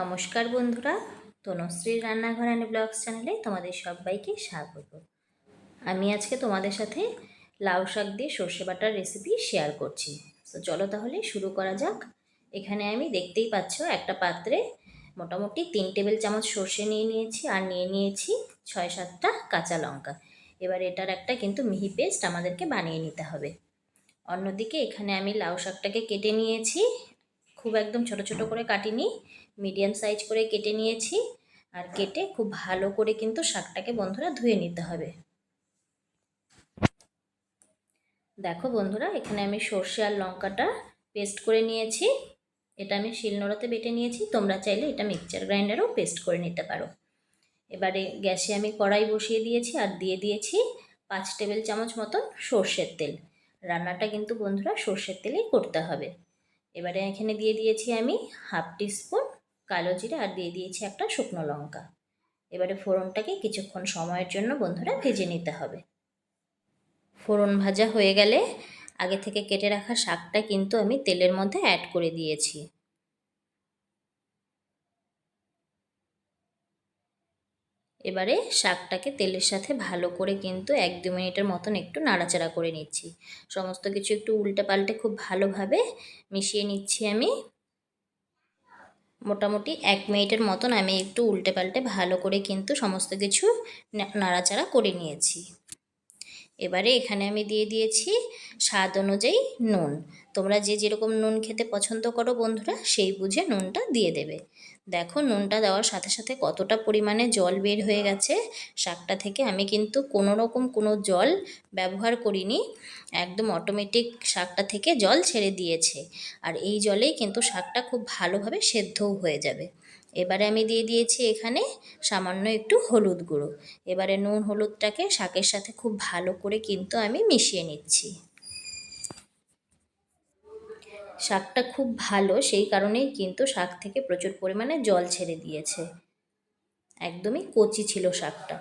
নমস্কার বন্ধুরা, তনুশ্রীর রান্নাঘর অ্যান্ড ব্লগস চ্যানেলে তোমাদের সবাইকে স্বাগত। আমি আজকে তোমাদের সাথে লাউ শাক দিয়ে সর্ষে বাটার রেসিপি শেয়ার করছি। তো চলো তাহলে শুরু করা যাক। এখানে আমি দেখতেই পাচ্ছ একটা পাত্রে মোটামুটি তিন টেবিল চামচ সর্ষে নিয়ে নিয়েছি আর নিয়ে নিয়েছি ছয় সাতটা কাঁচা লঙ্কা। এবার এটার একটা কিন্তু মিহি পেস্ট আমাদেরকে বানিয়ে নিতে হবে। অন্যদিকে এখানে আমি লাউ শাকটাকে কেটে নিয়েছি খুব একদম ছোট ছোট করে কাটিনি মিডিয়াম সাইজ করে কেটে নিয়েছি। আর কেটে খুব ভালো করে কিন্তু শাকটাকে বন্ধুরা ধুয়ে নিতে হবে। দেখো বন্ধুরা, এখানে আমি সর্ষে আর লঙ্কাটা পেস্ট করে নিয়েছি। এটা আমি শিলনোড়াতে বেটে নিয়েছি, তোমরা চাইলে এটা মিক্সচার গ্রাইন্ডারও পেস্ট করে নিতে পারো। এবারে গ্যাসে আমি কড়াই বসিয়ে দিয়েছি আর দিয়ে দিয়েছি পাঁচ টেবিল চামচ মতন সর্ষের তেল। রান্নাটা কিন্তু বন্ধুরা সর্ষের তেলেই করতে হবে। এবারে এখানে দিয়ে দিয়েছি আমি হাফ টি স্পুন কালো জিরে আর দিয়ে দিয়েছি একটা শুকনো লঙ্কা। এবারে ফোড়নটাকে কিছুক্ষণ সময়ের জন্য বন্ধুরা ভেজে নিতে হবে। ফোড়ন ভাজা হয়ে গেলে আগে থেকে কেটে রাখা শাকটা কিন্তু আমি তেলের মধ্যে অ্যাড করে দিয়েছি। এবারে শাকটাকে তেলের সাথে ভালো করে কিন্তু এক দু মিনিটের মতন একটু নাড়াচাড়া করে নিচ্ছি। সমস্ত কিছু একটু উল্টে পাল্টে খুব ভালোভাবে মিশিয়ে নিচ্ছি আমি। মোটামুটি এক মিনিটের মতন আমি একটু উল্টে পাল্টে ভালো করে কিন্তু সমস্ত কিছু নাড়াচাড়া করে নিয়েছি। এবারে এখানে আমি দিয়ে দিয়েছি স্বাদ অনুযায়ী নুন। তোমরা যে যেরকম নুন খেতে পছন্দ করো বন্ধুরা, সেই বুঝে নুনটা দিয়ে দেবে। দেখো নুনটা দেওয়ার সাথে সাথে কতটা পরিমাণে জল বের হয়ে গেছে। শাকটা থেকে আমি কিন্তু কোনো রকম কোনো জল ব্যবহার করিনি। একদম অটোমেটিক শাকটা থেকে জল ছেড়ে দিয়েছে। আর এই জলেই কিন্তু শাকটা খুব ভালোভাবে সেদ্ধও হয়ে যাবে। এবারে আমি দিয়ে দিয়েছি এখানে সামান্য একটু হলুদ গুঁড়ো। এবারে নুন হলুদটাকে শাকের সাথে খুব ভালো করে কিন্তু আমি মিশিয়ে নিচ্ছি। শাকটা খুব ভালো, সেই কারণেই কিন্তু শাক থেকে প্রচুর পরিমাণে জল ছেড়ে দিয়েছে। একদমই কচি ছিল শাকটা।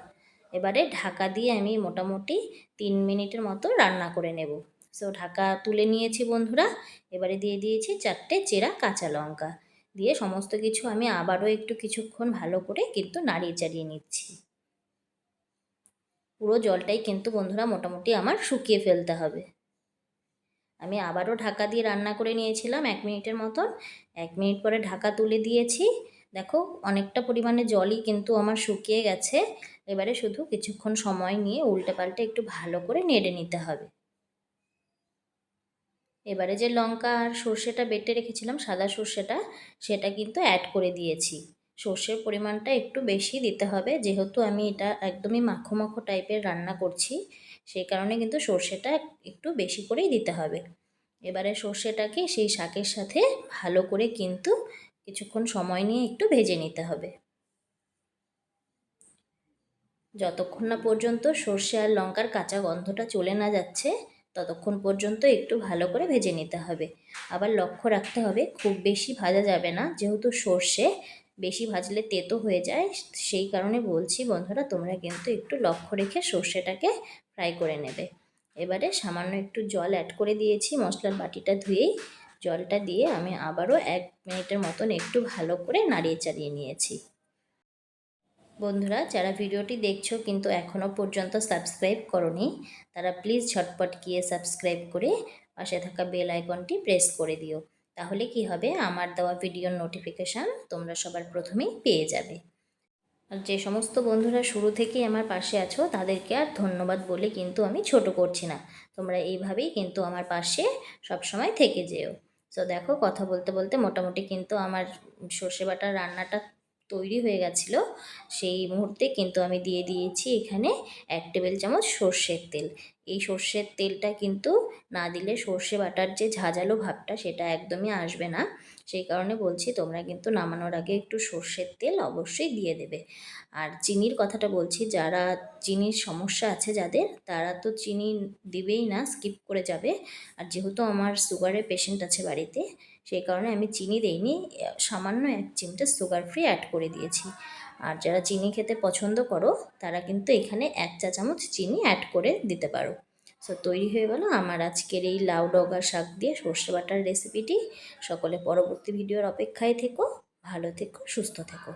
এবারে ঢাকা দিয়ে আমি মোটামুটি তিন মিনিটের মতো রান্না করে নেব। সো ঢাকা তুলে নিয়েছি বন্ধুরা। এবারে দিয়ে দিয়েছি চারটে চেরা কাঁচা লঙ্কা। দিয়ে সমস্ত কিছু আমি আবারও একটু কিছুক্ষণ ভালো করে কিন্তু নাড়িয়ে চাড়িয়ে নিচ্ছি। পুরো জলটাই কিন্তু বন্ধুরা মোটামুটি আমার শুকিয়ে ফেলতে হবে। আমি আবারও ঢাকা দিয়ে রান্না করে নিয়েছিলাম এক মিনিটের মতন। এক মিনিট পরে ঢাকা তুলে দিয়েছি। দেখো, অনেকটা পরিমাণে জলই কিন্তু আমার শুকিয়ে গেছে। এবারে শুধু কিছুক্ষণ সময় নিয়ে উল্টে পাল্টে একটু ভালো করে নেড়ে নিতে হবে। এবারে যে লঙ্কা আর সর্ষেটা বেটে রেখেছিলাম, সাদা সর্ষেটা, সেটা কিন্তু অ্যাড করে দিয়েছি। সর্ষের পরিমাণটা একটু বেশি দিতে হবে, যেহেতু আমি এটা একদমই মাখো মাখো টাইপের রান্না করছি, সেই কারণে কিন্তু সর্ষেটা একটু বেশি করেই দিতে হবে। এবারে সর্ষেটাকে সেই শাকের সাথে ভালো করে কিন্তু কিছুক্ষণ সময় নিয়ে একটু ভেজে নিতে হবে। যতক্ষণ না পর্যন্ত সর্ষে আর লঙ্কার কাঁচা গন্ধটা চলে না যাচ্ছে ততক্ষণ পর্যন্ত একটু ভালো করে ভেজে নিতে হবে। আবার লক্ষ্য রাখতে হবে, খুব বেশি ভাজা যাবে না। যেহেতু সর্ষে বেশি ভাজলে তেতো হয়ে যায়, সেই কারণে বলছি বন্ধুরা, তোমরা কিন্তু একটু লক্ষ্য রেখে সর্ষেটাকে ফ্রাই করে নেবে। এবারে সামান্য একটু জল অ্যাড করে দিয়েছি, মশলার বাটিটা ধুয়েই জলটা দিয়ে আমি আবারও এক মিনিটের মতন একটু ভালো করে নাড়িয়ে চাড়িয়ে নিয়েছি। বন্ধুরা, যারা ভিডিওটি দেখছ কিন্তু এখনও পর্যন্ত সাবস্ক্রাইব করনি, তারা প্লিজ ঝটপট গিয়ে সাবস্ক্রাইব করে পাশে থাকা বেল আইকনটি প্রেস করে দিও। তাহলে কি হবে? আমার দেওয়া ভিডিওর নোটিফিকেশান তোমরা সবার প্রথমেই পেয়ে যাবে। আর যে সমস্ত বন্ধুরা শুরু থেকেই আমার পাশে আছো, তাদেরকে আর ধন্যবাদ বলে কিন্তু আমি ছোট করছি না। তোমরা এইভাবেই কিন্তু আমার পাশে সবসময় থেকে যেও। তো দেখো, কথা বলতে বলতে মোটামুটি কিন্তু আমার সর্ষে বাটার রান্নাটা তৈরি হয়ে গেছিল, সেই মুহূর্তে কিন্তু আমি দিয়ে দিয়েছি এখানে এক টেবিল চামচ সর্ষের তেল। এই সর্ষের তেলটা কিন্তু না দিলে সর্ষে বাটার যে ঝাঁঝালো ভাবটা সেটা একদমই আসবে না। সেই কারণে বলছি তোমরা কিন্তু নামানোর আগে একটু সর্ষের তেল অবশ্যই দিয়ে দেবে। আর চিনির কথাটা বলছি, যারা চিনির সমস্যা আছে যাদের, তারা তো চিনি দিবেই না, স্কিপ করে যাবে। আর যেহেতু আমার সুগারের পেশেন্ট আছে বাড়িতে সেই কারণে আমি চিনি দেইনি সামান্য এক চিমটা সুগার ফ্রি অ্যাড করে দিয়েছি। আর যারা চিনি খেতে পছন্দ করো, তারা কিন্তু এখানে এক চা চামচ চিনি অ্যাড করে দিতে পারো। সো তৈরি হয়ে গেল আমার আজকের এই লাউ ডগা শাক দিয়ে সর্ষে বাটার রেসিপিটি সকলে পরবর্তী ভিডিওর অপেক্ষায় থেকো, ভালো থেকো, সুস্থ থেকো।